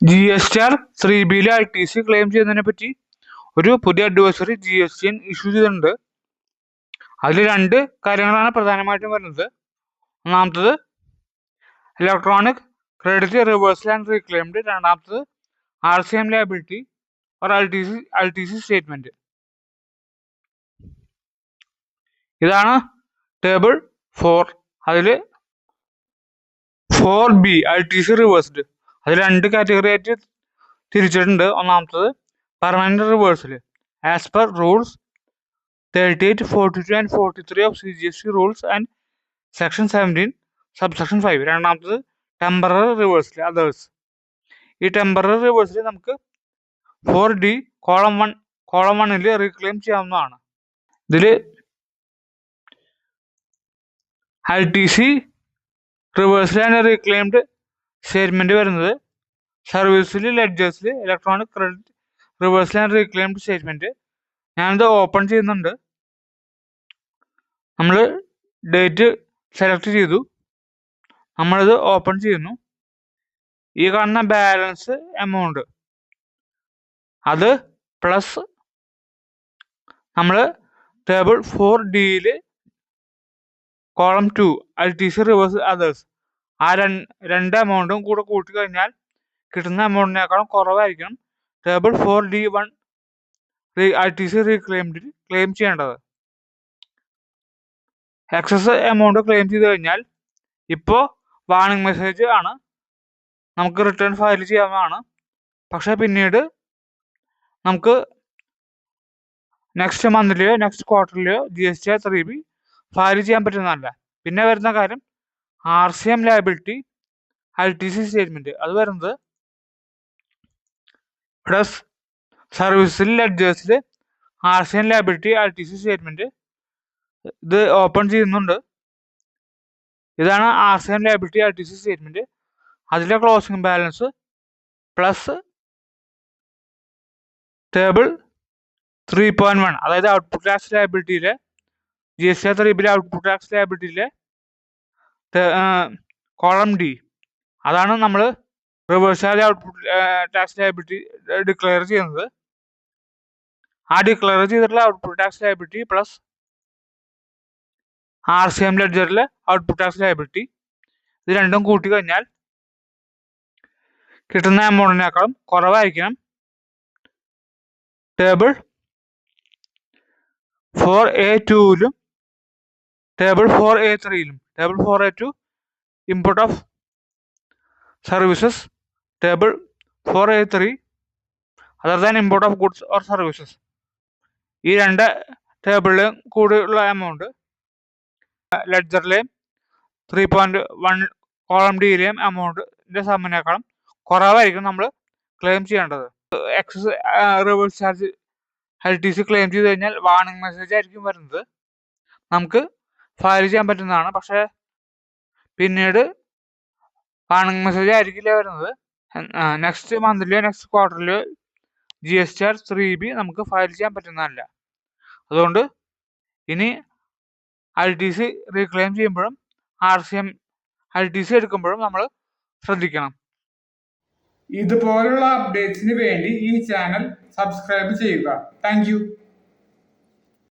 G S T R three ബിയിൽ I T C claim ചെയ്യുന്നതിനെ പറ്റി ഒരു പുതിയ advisory G S T issue ചെയ്തിട്ടുണ്ട്. അതിൽ രണ്ട് കാര്യങ്ങളാണ് പ്രധാനമായിട്ടും വരുന്നത്. ഒന്നാമത്തത് electronic credit reversal and reclaimed രണ്ടാമത്തത് R C M liability or L T C L T C statement ഇതാണ് ടേബിൾ ഫോർ അതിൽ four B I T C reversed അത് രണ്ട് കാറ്റഗറി ആയിട്ട് തിരിച്ചിട്ടുണ്ട്. ഒന്നാമത്തത് permanent reversal as per rules thirty eight forty two and forty three of C G S T rules and section seventeen sub section five രണ്ടാമത്തത് temporary reversal others ഈ temporary reversal നമുക്ക് four D column one column വണ്ണിൽ reclaim ചെയ്യാവുന്നതാണ്. ഇതിൽ I T C reversal and reclaimed statement വരുന്നത് സർവീസിൽ ലെഡ്ജേഴ്സിൽ electronic credit reversal and reclaimed statement ഞാനിത് open ചെയ്യുന്നുണ്ട്. നമ്മൾ ഡേറ്റ് സെലക്ട് ചെയ്തു. നമ്മളിത് ഓപ്പൺ ചെയ്യുന്നു. ഈ കാണുന്ന ബാലൻസ് എമൗണ്ട് അത് പ്ലസ് നമ്മൾ ടേബിൾ ഫോർ ഡിയിൽ column two I T C reverse others ആ രണ്ട് എമൗണ്ടും കൂടെ കൂട്ടി കഴിഞ്ഞാൽ കിട്ടുന്ന എമൗണ്ടിനേക്കാളും കുറവായിരിക്കണം. Table four D one I T C റീക്ലെയിംഡിൽ claim ചെയ്യേണ്ടത്. എക്സസ് എമൗണ്ട് ക്ലെയിം ചെയ്ത് കഴിഞ്ഞാൽ ഇപ്പോൾ വാണിംഗ് മെസ്സേജ് ആണ്. നമുക്ക് റിട്ടേൺ ഫയൽ ചെയ്യാവുന്നതാണ്. പക്ഷേ പിന്നീട് നമുക്ക് നെക്സ്റ്റ് മന്തിലെയോ next ക്വാർട്ടറിലെയോ G S T three B file ചെയ്യാൻ പറ്റുന്നതല്ല. പിന്നെ വരുന്ന കാര്യം R C M liability I T C statement അത് വരുന്നത് പ്ലസ് സർവീസിൽ ലെഡ്ജേഴ്സിൽ R C M liability I T C statement ഇത് ഓപ്പൺ ചെയ്യുന്നുണ്ട്. ഇതാണ് R C M liability I T C statement അതിലെ closing balance plus table three point one അതായത് output tax ലയബിലിറ്റിയിലെ G S T three ബിൽ output tax ലയബിലിറ്റിയിലെ column D അതാണ് നമ്മൾ റിവേഴ്സാലി ഔട്ട്പുട്ട് ടാക്സ് ലയബിലിറ്റി ഡിക്ലെയർ ചെയ്യുന്നത്. ആ ഡിക്ലെയർ ചെയ്തിട്ടുള്ള output tax liability plus R C M ലെഡ്ജറിലെ output tax liability ഇത് രണ്ടും കൂട്ടി കഴിഞ്ഞാൽ കിട്ടുന്ന എമൗണ്ടിനേക്കാളും കുറവായിരിക്കണം. ടേബിൾ ഫോർ എ ടുവിലും table four A ത്രീയിലും import of services table four A three other than import of goods or services ഈ രണ്ട് ടേബിളിലും കൂടിയുള്ള എമൗണ്ട് ലെഡ്ജറിലെയും ത്രീ പോയിന്റ് വൺ കോളം ഡിയിലെയും എമൗണ്ടിന്റെ സമ്മിനേക്കാളും കുറവായിരിക്കും നമ്മൾ ക്ലെയിം ചെയ്യേണ്ടത്. Excess reverse charge L T C claim ചെയ്ത് കഴിഞ്ഞാൽ വാർണിംഗ് മെസ്സേജ് ആയിരിക്കും വരുന്നത്. നമുക്ക് ഫയൽ ചെയ്യാൻ പറ്റുന്നതാണ്. പക്ഷെ പിന്നീട് വാണിംഗ് മെസ്സേജ് ആയിരിക്കില്ല വരുന്നത്. നെക്സ്റ്റ് മന്തിലെയോ next ക്വാർട്ടറിലെയോ G S T R three B നമുക്ക് ഫയൽ ചെയ്യാൻ പറ്റുന്നതല്ല. അതുകൊണ്ട് ഇനി ഐ ടി സി റീക്ലെയിം ചെയ്യുമ്പോഴും R C M I T C എടുക്കുമ്പോഴും നമ്മൾ ശ്രദ്ധിക്കണം. ഇതുപോലുള്ള അപ്ഡേറ്റ്സിന് വേണ്ടി ഈ ചാനൽ സബ്സ്ക്രൈബ് ചെയ്യുക. താങ്ക്